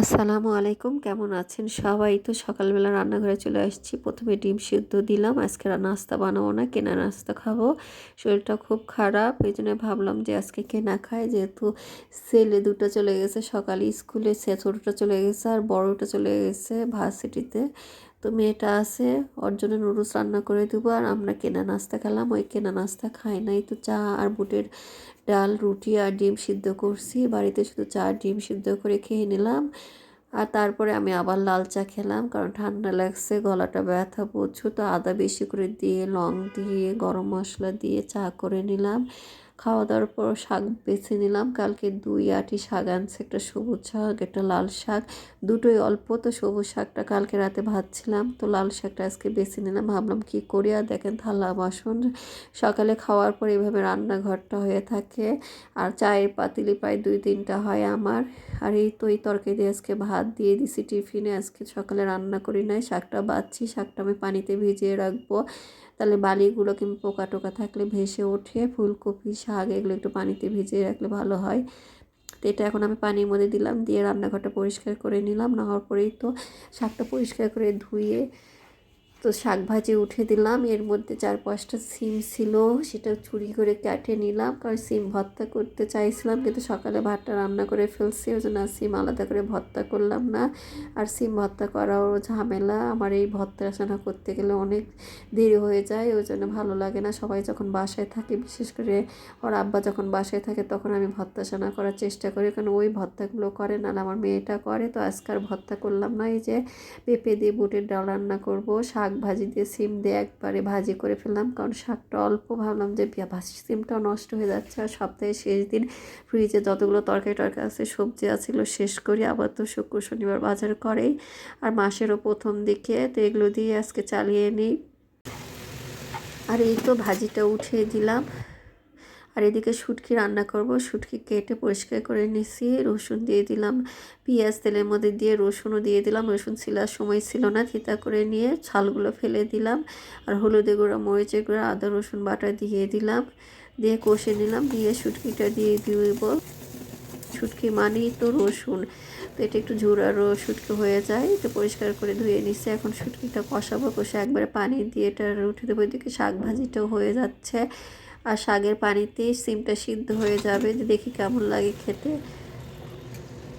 আসসালামু আলাইকুম, কেমন আছেন সবাই? তো সকালবেলা রান্নাঘরে চলে আসছি। প্রথমে ডিম সিদ্ধ দিলাম, আজকে নাস্তা বানাবো না, কেনা নাস্তা খাব। শরীরটা খুব খারাপ, এই জন্য ভাবলাম যে আজকে কেনা খায় যেহেতু ছেলে দুটো চলে গেছে সকালে স্কুলে ছোটোটা চলে গেছে আর বড়োটা চলে গেছে ভার্সিটিতে। তো মেয়েটা আছে ওর জন্য নুডলস রান্না করে দেবো আর আমরা কেনা নাস্তা খেলাম। ওই কেনা নাস্তা খাই নাই, তো চা আর বুটের ডাল, রুটি আর ডিম সিদ্ধ করছি। বাড়িতে শুধু চা আর ডিম সিদ্ধ করে খেয়ে নিলাম। আর তারপরে আমি আবার লাল চা খেলাম, কারণ ঠান্ডা লাগছে, গলাটা ব্যথা প্রচুর। তো আদা বেশি করে দিয়ে, লং দিয়ে, গরম মশলা দিয়ে চা করে নিলাম। খাওয়া দাওয়ার পর শাক বেছে নিলাম। কালকে দুই আটি শাক আনছে, একটা সবুজ শাক, একটা লাল শাক। দুটোই অল্প, তো সবুজ শাকটা কালকে রাতে ভাজছিলাম। তো লাল শাকটা আজকে বেছে নিলাম। ভাবলাম কি করি? আর দেখেন থালা, বাসন, সকালে খাওয়ার পর এইভাবে রান্নাঘরটা হয়ে থাকে। আর চায়ের পাতিলি প্রায় দুই তিনটা হয় আমার। আর এই তো এই তরকারি দিয়ে আজকে ভাত দিয়ে দিছি টিফিনে। আজকে সকালে রান্না করি নাই। শাকটা বাচ্ছি, শাকটা আমি পানিতে ভিজিয়ে রাখব। তাহলে বালিগুলো কিংবা পোকা টোকা থাকলে ভেসে ওঠে, ফুলকপি, শাক এগুলো একটু পানিতে ভিজিয়ে রাখলে ভালো হয়। তো এটা এখন আমি পানির মধ্যে দিলাম, দিয়ে রান্নাঘরটা পরিষ্কার করে নিলাম নেওয়ার পরেই তো শাকটা পরিষ্কার করে ধুয়ে তো শাক ভাজি উঠে দিলাম। এর মধ্যে চার পাঁচটা সিম ছিল, সেটা চুরি করে কেটে নিলাম। কারণ সিম ভর্তা করতে চাইছিলাম, কিন্তু সকালে ভাতটা রান্না করে ফেলছি, ওই জন্য সিম আলাদা করে ভর্তা করলাম না। আর সিম ভর্তা করাও ঝামেলা, আমার এই ভর্তা রান্না করতে গেলে অনেক দেরি হয়ে যায়, ওই জন্য ভালো লাগে না। সবাই যখন বাসায় থাকে, বিশেষ করে ওর আব্বা যখন বাসায় থাকে, তখন আমি ভর্তা সানা করার চেষ্টা করি, কারণ ওই ভর্তাগুলো করে না আমার মেয়েটা করে। তো আজকাল ভর্তা করলাম না, এই যে পেঁপে দিয়ে বুটের ডাল রান্না করব, শাক ভাজি দিয়ে সিম দিয়ে একবারে ভাজি করে ফেললাম। কারণ শাকটা অল্প ভাবলাম যে ভাজি সিমটাও নষ্ট হয়ে যাচ্ছে। আর সপ্তাহে শেষ দিন ফ্রিজে যতগুলো তরকারি টরকারি আছে, সবজি আছিল শেষ করি। আবার তো শুক্র, শনিবার বাজার করেই। আর মাসেরও প্রথম দিকে তো এগুলো দিয়ে আজকে চালিয়ে নিই। আর এই তো ভাজিটা উঠিয়ে দিলাম। আর এদিকে শুটকি রান্না করব। শুটকি কেটে পরিষ্কার করে নিছি। রসুন দিয়ে দিলাম, পেঁয়াজ তেলের মধ্যে দিয়ে রসুনও দিয়ে দিলাম। রসুন ছিলার সময় ছিল না, থিতা করে নিয়ে ছালগুলো ফেলে দিলাম আর হলুদে গুঁড়া, মরিচের গুঁড়া, আদা, রসুন বাটা দিয়ে দিলাম। দিয়ে কষে নিলাম, দিয়ে শুটকিটা দিয়ে দিব। শুটকি মানেই তো রসুন। তো এটা একটু ঝুরারও শুটকি হয়ে যায়। এটা পরিষ্কার করে ধুয়ে নিচ্ছে এখন শুটকিটা কষাবো, কষে একবারে পানি দিয়ে এটা উঠে দেবো এদিকে শাক ভাজিটাও হয়ে যাচ্ছে। আর শাকের পানিতে সিমটা সিদ্ধ হয়ে যাবে। যে দেখি কেমন লাগে খেতে।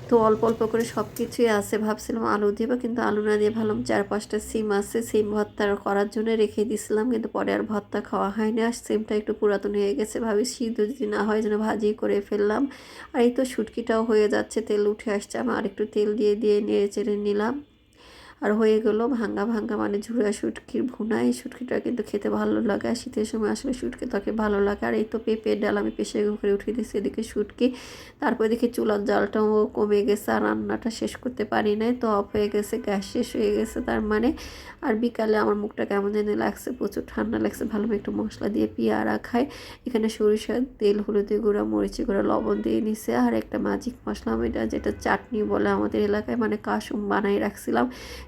তো অল্প অল্প করে সব কিছুই আছে। ভাবছিলাম আলু দিব, কিন্তু আলু না দিয়ে ভাবলাম চার পাঁচটা সিম আছে। সিম ভর্তা করার জন্য রেখে দিছিলাম, কিন্তু পরে আর ভর্তা খাওয়া হয়নি। আর সিমটা একটু পুরাতন হয়ে গেছে। ভাবি সিদ্ধ যদি না হয় যেন ভাজি করে ফেললাম। আর এই তো শুটকিটাও হয়ে যাচ্ছে। তেল উঠে আসছে। আমি আর একটু তেল দিয়ে দিয়ে নেড়ে চেড়ে নিলাম। আর হয়ে গেলো ভাঙ্গা ভাঙ্গা মানে ঝুড়া শুটকির ভুনা, এই শুটকিটা কিন্তু খেতে ভালো লাগে আর শীতের সময় আসলে শুটকি তাকে ভালো লাগে। আর এই তো পেঁপের ডাল আমি পেশে করে উঠিয়ে দিচ্ছি এদিকে শুটকি। তারপর দেখি চুলার জালটাও কমে গেছে আর রান্নাটা শেষ করতে পারি নাই, তো অফ হয়ে গেছে, গ্যাস শেষ হয়ে গেছে। তার মানে আর বিকালে আমার মুখটা কেমন জানি লাগছে, প্রচুর ঠান্ডা লাগছে, ভালো একটু মশলা দিয়ে পিয়ারা খাই। এখানে সরিষার তেল, হলুদি গুঁড়া মরিচি গুঁড়া, লবণ দিয়ে নিছে আর একটা ম্যাজিক মশলা এটা যেটা চাটনি বলে আমাদের এলাকায় মানে কাসুম বানাই রাখছিলাম।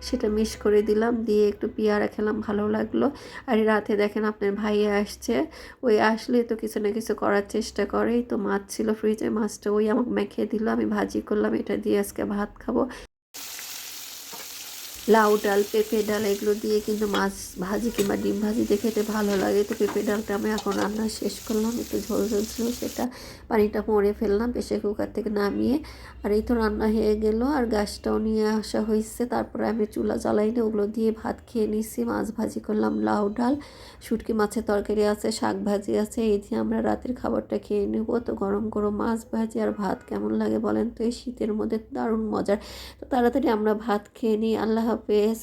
সেটা মিক্স করে দিলাম, দিয়ে একটু পেয়ারা খেলাম, ভালো লাগল। আর রাতে দেখেন আপনার ভাইয়া আসছে, ওই আসলে তো কিছু না কিছু করার চেষ্টা করেই। তো মাছ ছিল ফ্রিজে মাছটা ওই আমাকে মেখে দিল, আমি ভাজি করলাম, এটা দিয়ে আজকে ভাত খাব। লাউ ডাল, পেঁপে ডাল, এগুলো দিয়ে কিন্তু মাছ ভাজি কিংবা ডিম ভাজিতে খেতে ভালো লাগে। তো পেঁপে ডালটা আমি এখন রান্না শেষ করলাম, একটু ঝোল ঝোল ছিল, সেটা পানিটা মরে ফেললাম, প্রেশার কুকার থেকে নামিয়ে। আর এই তো রান্না হয়ে গেল, আর গ্যাসটাও নিয়ে আসা হয়েছে। তারপরে আমি চুলা জ্বালাইনি, ওগুলো দিয়ে ভাত খেয়ে নিছি, মাছ ভাজি করলাম, লাউ ডাল, শুটকি মাছের তরকারি আছে, শাক ভাজি আছে, এই দিয়ে আমরা রাতের খাবারটা খেয়ে নেব। তো গরম গরম মাছ ভাজি আর ভাত কেমন লাগে বলেন তো, এই শীতের মধ্যে দারুণ মজার। তো তাড়াতাড়ি আমরা ভাত খেয়ে নিই, আল্লাহ হাফেজ